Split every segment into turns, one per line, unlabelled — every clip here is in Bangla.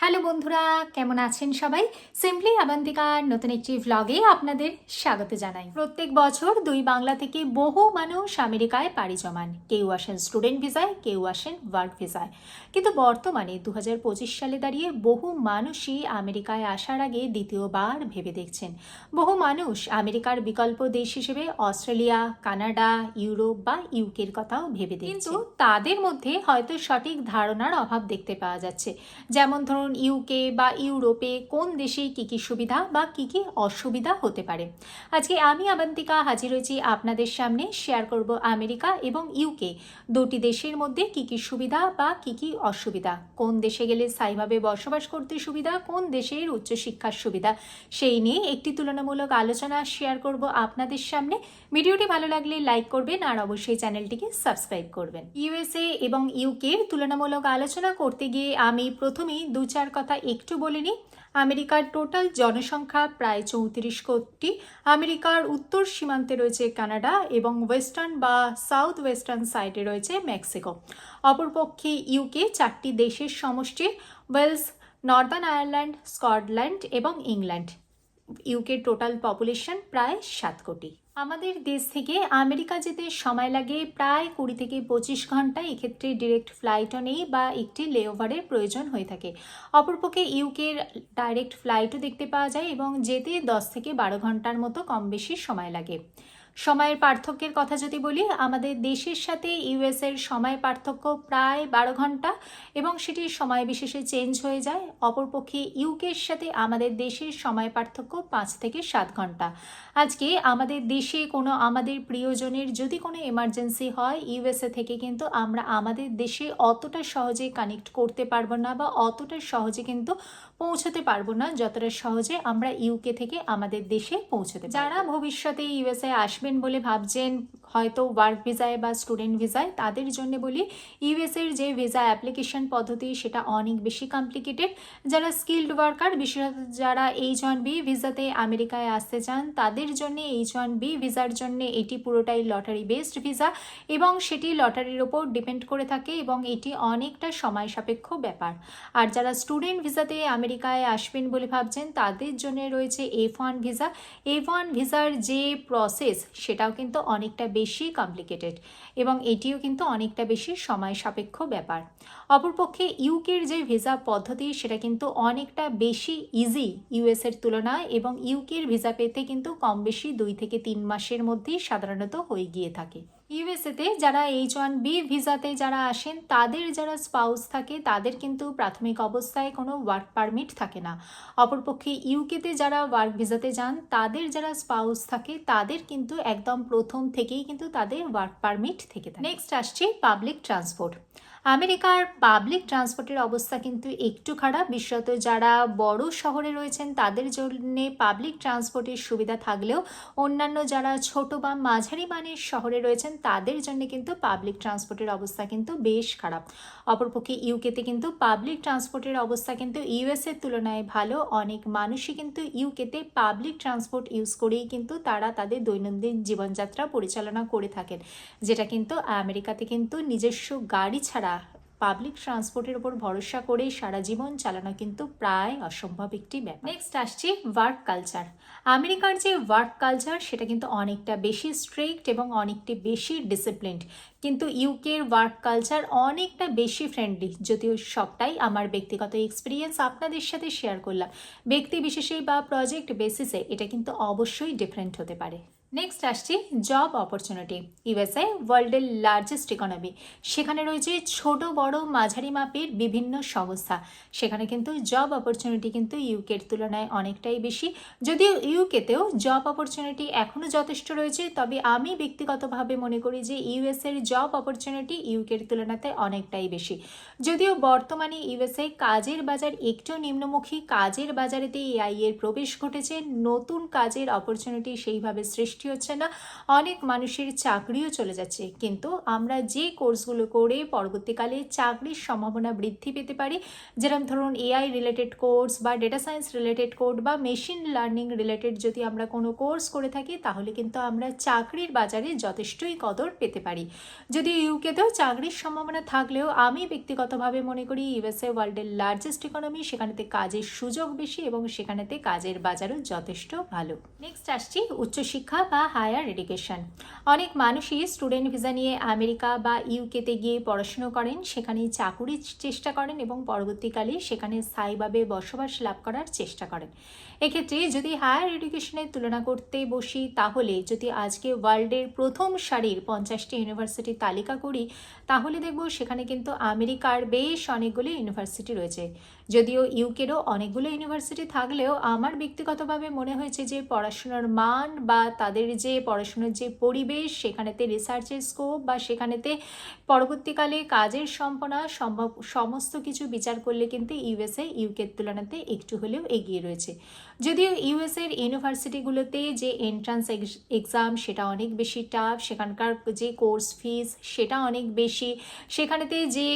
হ্যালো বন্ধুরা, কেমন আছেন সবাই? সিম্পলি আবান্তিকার নতুন একটি ভ্লগে আপনাদের স্বাগত জানাই। প্রত্যেক বছর দুই বাংলা থেকে বহু মানুষ আমেরিকায় পাড়ি জমান। কেউ আসেন স্টুডেন্ট ভিসায় কেউ আসেন ওয়ার্ক ভিসায় কিন্তু বর্তমানে দু হাজার পঁচিশ সালে দাঁড়িয়ে বহু মানুষই আমেরিকায় আসার আগে দ্বিতীয়বার ভেবে দেখছেন। বহু মানুষ আমেরিকার বিকল্প দেশ হিসেবে অস্ট্রেলিয়া, কানাডা, ইউরোপ বা ইউকের কথাও ভেবে দেখছেন। কিন্তু তাদের মধ্যে হয়তো সঠিক ধারণার অভাব দেখতে পাওয়া যাচ্ছে। যেমন ধরুন ইউকে বা ইউরোপে কোন দেশে কী কী সুবিধা বা কী কী অসুবিধা হতে পারে? আজকে আমি আবান্তিকা হাজির হয়েছি আপনাদের সামনে। শেয়ার করব আমেরিকা এবং ইউকে দুটি দেশের মধ্যে কী কী সুবিধা বা কী কী অসুবিধা? কোন দেশে গেলে স্থায়ীভাবে বসবাস করতে সুবিধা? কোন দেশের উচ্চশিক্ষার সুবিধা? সেই নিয়ে একটি তুলনামূলক আলোচনা শেয়ার করব আপনাদের সামনে। ভিডিওটি ভালো লাগলে লাইক করবেন আর অবশ্যই চ্যানেলটিকে সাবস্ক্রাইব করবেন। ইউএসএ এবং ইউকের তুলনামূলক আলোচনা করতে গিয়ে আমি প্রথমেই দু চার কথা একটু বলে নিই আমেরিকার টোটাল জনসংখ্যা প্রায় চৌত্রিশ কোটি। আমেরিকার উত্তর সীমান্তে রয়েছে কানাডা এবং ওয়েস্টার্ন বা সাউথ ওয়েস্টার্ন সাইডে রয়েছে মেক্সিকো। অপরপক্ষে ইউকে চারটি দেশের সমষ্টি, ওয়েলস, নর্দার্ন আয়ারল্যান্ড, স্কটল্যান্ড এবং ইংল্যান্ড। ইউকের টোটাল পপুলেশন প্রায় সাত কোটি। আমাদের দেশ থেকে আমেরিকা যেতে সময় লাগে প্রায় কুড়ি থেকে পঁচিশ ঘণ্টা। এক্ষেত্রে ডিরেক্ট ফ্লাইটও নেই বা একটি লেওভারের প্রয়োজন হয়ে থাকে। অপরপক্ষে ইউকের ডাইরেক্ট ফ্লাইটও দেখতে পাওয়া যায় এবং যেতে দশ থেকে বারো ঘণ্টার মতো কম বেশি সময় লাগে। সময়ের পার্থক্যের কথা যদি বলি, আমাদের দেশের সাথে ইউএসের সময় পার্থক্য প্রায় বারো ঘণ্টা এবং সেটি সময় বিশেষে চেঞ্জ হয়ে যায়। অপরপক্ষে ইউকের সাথে আমাদের দেশের সময় পার্থক্য পাঁচ থেকে সাত ঘণ্টা। আজকে আমাদের দেশে কোনো আমাদের প্রিয়জনের যদি কোনো এমার্জেন্সি হয়, ইউএসএ থেকে কিন্তু আমরা আমাদের দেশে অতটা সহজে কানেক্ট করতে পারব না বা অতটা সহজে কিন্তু পৌঁছতে পারব না, যতটা সহজে আমরা ইউকে থেকে আমাদের দেশে পৌঁছতে যারা ভবিষ্যতে ইউএসএ আসবেন বলে ভাবছেন। হয়তো ওয়ার্ক ভিসায় বা স্টুডেন্ট ভিসায় তাদের জন্য বলি ইউএসের যে ভিসা অ্যাপ্লিকেশন পদ্ধতি, সেটা অনেক বেশি কমপ্লিকেটেড যারা স্কিল্ড ওয়ার্কার বিশেষত যারা এইচ ওয়ান বি ভিসাতে আমেরিকায় আসতে চান, তাদের জন্য এইচ ওয়ান বি ভিসার জন্য এটি পুরোটাই লটারি বেসড ভিসা এবং সেটি লটারির ওপর ডিপেন্ড করে থাকে এবং এটি অনেকটা সময় সাপেক্ষ ব্যাপার। আর যারা স্টুডেন্ট ভিসাতে আমেরিকায় আসবেন বলে ভাবছেন, তাদের জন্য রয়েছে F one visa F one ভিসার যে প্রসেস সেটাও কিন্তু অনেকটা বেশি কমপ্লিকেটেড এবং এটিও কিন্তু অনেকটা বেশি সময় সাপেক্ষ ব্যাপার। অপরপক্ষে ইউকের যে ভিসা পদ্ধতি, সেটা কিন্তু অনেকটা বেশি ইজি ইউএসের তুলনায় এবং ইউকের ভিসা পেতে কিন্তু কম বেশি দুই থেকে তিন মাসের মধ্যেই সাধারণত হয়ে গিয়ে থাকে। ইউএসএতে যারা এইচ ওয়ান বি ভিসাতে যারা আসেন, তাদের যারা স্পাউস থাকে, তাদের কিন্তু প্রাথমিক অবস্থায় কোনো ওয়ার্ক পারমিট থাকে না। অপরপক্ষে ইউকেতে যারা ওয়ার্ক ভিসাতে যান, তাদের যারা স্পাউস থাকে, তাদের কিন্তু একদম প্রথম থেকেই কিন্তু তাদের ওয়ার্ক পারমিট থেকে থাকে। নেক্সট আসছে পাবলিক ট্রান্সপোর্ট। আমেরিকার পাবলিক ট্রান্সপোর্টের অবস্থা কিন্তু একটু খারাপ। বিশেষত যারা বড় শহরে রয়েছেন, তাদের জন্য পাবলিক ট্রান্সপোর্টের সুবিধা থাকলেও অন্যান্য যারা ছোট বা মাঝারি মানের শহরে রয়েছেন, তাদের জন্য কিন্তু পাবলিক ট্রান্সপোর্টের অবস্থা কিন্তু বেশ খারাপ। অপরপক্ষে ইউকেতে কিন্তু পাবলিক ট্রান্সপোর্টের অবস্থা কিন্তু ইউএসের তুলনায় ভালো। অনেক মানুষই কিন্তু ইউকেতে পাবলিক ট্রান্সপোর্ট ইউজ করেই কিন্তু তারা তাদের দৈনন্দিন জীবনযাত্রা পরিচালনা করে থাকেন, যেটা কিন্তু আমেরিকাতে কিন্তু নিজস্ব গাড়ি ছাড়া পাবলিক ট্রান্সপোর্টের উপর ভরসা করে সারা জীবন চালানো কিন্তু প্রায় অসম্ভব একটি ব্যাপার। নেক্সট আসছে ওয়ার্ক কালচার আমেরিকার যে ওয়ার্ক কালচার সেটা কিন্তু অনেকটা বেশি স্ট্রিক্ট এবং অনেকটি বেশি ডিসিপ্লিনড কিন্তু ইউকের ওয়ার্ক কালচার অনেকটা বেশি ফ্রেন্ডলি যদিও সবটাই আমার ব্যক্তিগত এক্সপিরিয়েন্স আপনাদের সাথে শেয়ার করলাম। ব্যক্তি বিশেষে বা প্রজেক্ট বেসিসে এটা কিন্তু অবশ্যই ডিফারেন্ট হতে পারে। নেক্সট আসছি জব অপরচুনিটি ইউএসএ ওয়ার্ল্ডের লার্জেস্ট ইকোনমি সেখানে রয়েছে ছোট, বড়, মাঝারি মাপের বিভিন্ন সংস্থা। সেখানে কিন্তু জব অপরচুনিটি কিন্তু ইউকের তুলনায় অনেকটাই বেশি। যদিও ইউকেতেও জব অপরচুনিটি এখনও যথেষ্ট রয়েছে, তবে আমি ব্যক্তিগতভাবে মনে করি যে ইউএসএর জব অপরচুনিটি ইউকের তুলনাতে অনেকটাই বেশি। যদিও বর্তমানে ইউএসএ কাজের বাজার একটু নিম্নমুখী, কাজের বাজারেতে এআই এর প্রবেশ ঘটেছে, নতুন কাজের অপরচুনিটি সেইভাবে সৃষ্টি সৃষ্টি হচ্ছে না, অনেক মানুষের চাকরিও চলে যাচ্ছে। কিন্তু আমরা যে কোর্সগুলো করে পরবর্তীকালে চাকরির সম্ভাবনা বৃদ্ধি পেতে পারি, যেরকম ধরুন এআই রিলেটেড কোর্স বা ডেটা সায়েন্স রিলেটেড কোর্স বা মেশিন লার্নিং রিলেটেড যদি আমরা কোনো কোর্স করে থাকি, তাহলে কিন্তু আমরা চাকরির বাজারে যথেষ্টই কদর পেতে পারি। যদি ইউকেতেও চাকরির সম্ভাবনা থাকলেও, আমি ব্যক্তিগতভাবে মনে করি ইউএসএ ওয়ার্ল্ডের লার্জেস্ট ইকোনমি সেখানেতে কাজের সুযোগ বেশি এবং সেখানেতে কাজের বাজারও যথেষ্ট ভালো। নেক্সট আসছি উচ্চশিক্ষা বা হায়ার এডুকেশন অনেক মানুষই স্টুডেন্ট ভিসা নিয়ে আমেরিকা বা ইউকেতে গিয়ে পড়াশুনো করেন সেখানে চাকুরির চেষ্টা করেন এবং পরবর্তীকালে সেখানে স্থায়ীভাবে বসবাস লাভ করার চেষ্টা করেন। এক্ষেত্রে যদি হায়ার এডুকেশনের তুলনা করতে বসি, তাহলে যদি আজকে ওয়ার্ল্ডের প্রথম সারির পঞ্চাশটি ইউনিভার্সিটির তালিকা করি, তাহলে দেখব সেখানে কিন্তু আমেরিকার বেশ অনেকগুলো ইউনিভার্সিটি রয়েছে। যদিও ইউকেরও অনেকগুলো ইউনিভার্সিটি থাকলেও আমার ব্যক্তিগতভাবে মনে হয়েছে যে পড়াশোনার মান বা তাদের যে পড়াশুনোর যে পরিবেশ, সেখানেতে রিসার্চের স্কোপ বা সেখানেতে পরবর্তীকালে কাজের সম্পনা সম্ভব, সমস্ত কিছু বিচার করলে কিন্তু ইউএসএ ইউকের তুলনাতে একটু হলেও এগিয়ে রয়েছে। যদিও ইউএসএর ইউনিভার্সিটিগুলোতে যে এন্ট্রান্স এক্সাম সেটা অনেক বেশি টাফ সেখানকার যে কোর্স ফিস সেটা অনেক বেশি, সেখানেতে যে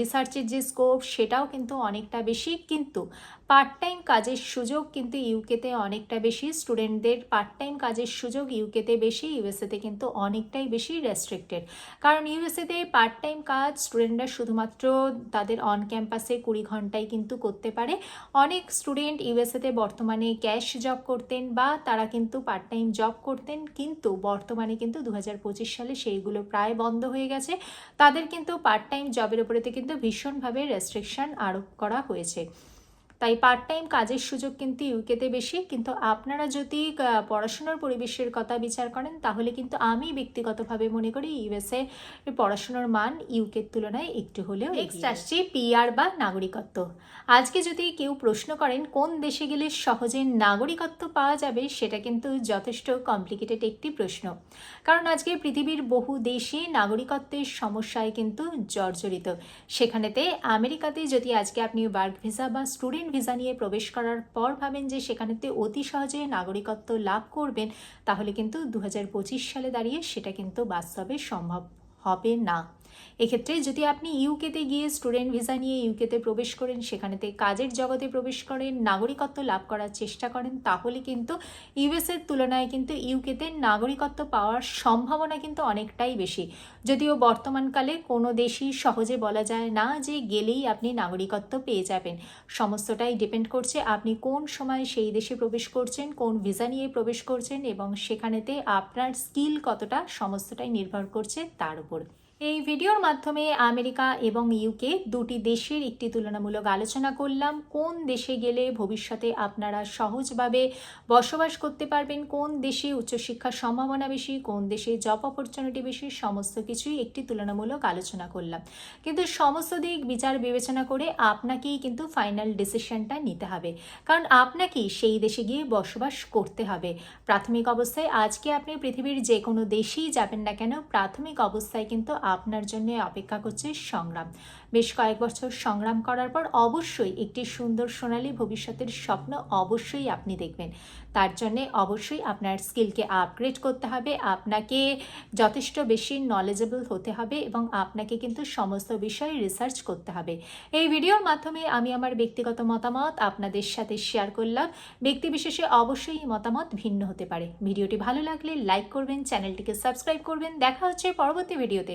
রিসার্চের যে স্কোপ সেটাও কিন্তু অনেকটা বেশি, কিন্তু পার্ট টাইম কাজের সুযোগ কিন্তু ইউকেতে অনেকটা বেশি। স্টুডেন্টদের পার্ট টাইম কাজের সুযোগ ইউকেতে বেশি, ইউএসএতে কিন্তু অনেকটাই বেশি রেস্ট্রিক্টেড কারণ ইউএসএতে পার্ট টাইম কাজ স্টুডেন্টরা শুধুমাত্র তাদের অন ক্যাম্পাসে কুড়ি ঘন্টায় কিন্তু করতে পারে। অনেক স্টুডেন্ট ইউএসএতে বর্তমানে ক্যাশ জব করতেন বা তারা কিন্তু পার্ট টাইম জব করতেন, কিন্তু বর্তমানে কিন্তু দু হাজার পঁচিশ সালে সেইগুলো প্রায় বন্ধ হয়ে গেছে। তাদের কিন্তু পার্ট টাইম জবের উপরেতে কিন্তু ভীষণভাবে রেস্ট্রিকশন আরোপ করা হয়েছে। তাই পার্ট টাইম কাজের সুযোগ কিন্তু ইউকেতে বেশি। কিন্তু আপনারা যদি পড়াশোনার পরিবেশের কথা বিচার করেন তাহলে কিন্তু আমি ব্যক্তিগতভাবে মনে করি ইউএসএ পড়াশোনার মান ইউকের তুলনায় একটু হলেও নেক্সট আসছে পিআর বা নাগরিকত্ব। আজকে যদি কেউ প্রশ্ন করেন কোন দেশে গেলে সহজে নাগরিকত্ব পাওয়া যাবে সেটা কিন্তু যথেষ্ট কমপ্লিকেটেড একটি প্রশ্ন। কারণ আজকে পৃথিবীর বহু দেশে নাগরিকত্বের সমস্যায় কিন্তু জর্জরিত। সেখানেতে আমেরিকাতে যদি আজকে আপনি ওয়ার্ক ভিসা বা স্টুডেন্ট ভিসা নিয়ে প্রবেশ করার পর ভাবেন যে সেখানেতে অতি সহজে নাগরিকত্ব লাভ করবেন, তাহলে কিন্তু দু হাজার পঁচিশ সালে দাঁড়িয়ে সেটা কিন্তু বাস্তবে সম্ভব। হবে না। এক্ষেত্রে যদি আপনি ইউকেতে গিয়ে স্টুডেন্ট ভিসা নিয়ে ইউকেতে প্রবেশ করেন, সেখানেতে কাজের জগতে প্রবেশ করেন, নাগরিকত্ব লাভ করার চেষ্টা করেন, তাহলে কিন্তু ইউএসের তুলনায় কিন্তু ইউকেতে নাগরিকত্ব পাওয়ার সম্ভাবনা কিন্তু অনেকটাই বেশি। যদিও বর্তমানকালে কোনো দেশই সহজে বলা যায় না যে গেলেই আপনি নাগরিকত্ব পেয়ে যাবেন। সমস্তটাই ডিপেন্ড করছে আপনি কোন সময় সেই দেশে প্রবেশ করছেন, কোন ভিসা নিয়ে প্রবেশ করছেন এবং সেখানেতে আপনার স্কিল কতটা, সমস্তটাই নির্ভর করছে তার উপর। por এই ভিডিওর মাধ্যমে আমেরিকা এবং ইউকে দুটি দেশের একটি তুলনামূলক আলোচনা করলাম। কোন দেশে গেলে ভবিষ্যতে আপনারা সহজভাবে বসবাস করতে পারবেন? কোন দেশে উচ্চশিক্ষার সম্ভাবনা বেশি? কোন দেশে জব অপরচুনিটি বেশি? সমস্ত কিছুই একটি তুলনামূলক আলোচনা করলাম। কিন্তু সমস্ত দিক বিচার বিবেচনা করে আপনাকেই কিন্তু ফাইনাল ডিসিশনটা নিতে হবে। কারণ আপনাকেই সেই দেশে গিয়ে বসবাস করতে হবে। প্রাথমিক অবস্থায় আজকে আপনি পৃথিবীর যে কোনো দেশেই যাবেন না কেন, প্রাথমিক অবস্থায় কিন্তু আপনার জন্য অপেক্ষা করছে সংগ্রাম। বেশ কয়েক বছর সংগ্রাম করার পর অবশ্যই একটি সুন্দর সোনালী ভবিষ্যতের স্বপ্ন অবশ্যই আপনি দেখবেন। তার জন্যে অবশ্যই আপনার স্কিলকে আপগ্রেড করতে হবে, আপনাকে যথেষ্ট বেশি নলেজেবল হতে হবে এবং আপনাকে কিন্তু সমস্ত বিষয়ে রিসার্চ করতে হবে। এই ভিডিওর মাধ্যমে আমি আমার ব্যক্তিগত মতামত আপনাদের সাথে শেয়ার করলাম। ব্যক্তি বিশেষে অবশ্যই মতামত ভিন্ন হতে পারে। ভিডিওটি ভালো লাগলে লাইক করবেন, চ্যানেলটিকে সাবস্ক্রাইব করবেন। দেখা হচ্ছে পরবর্তী ভিডিওতে।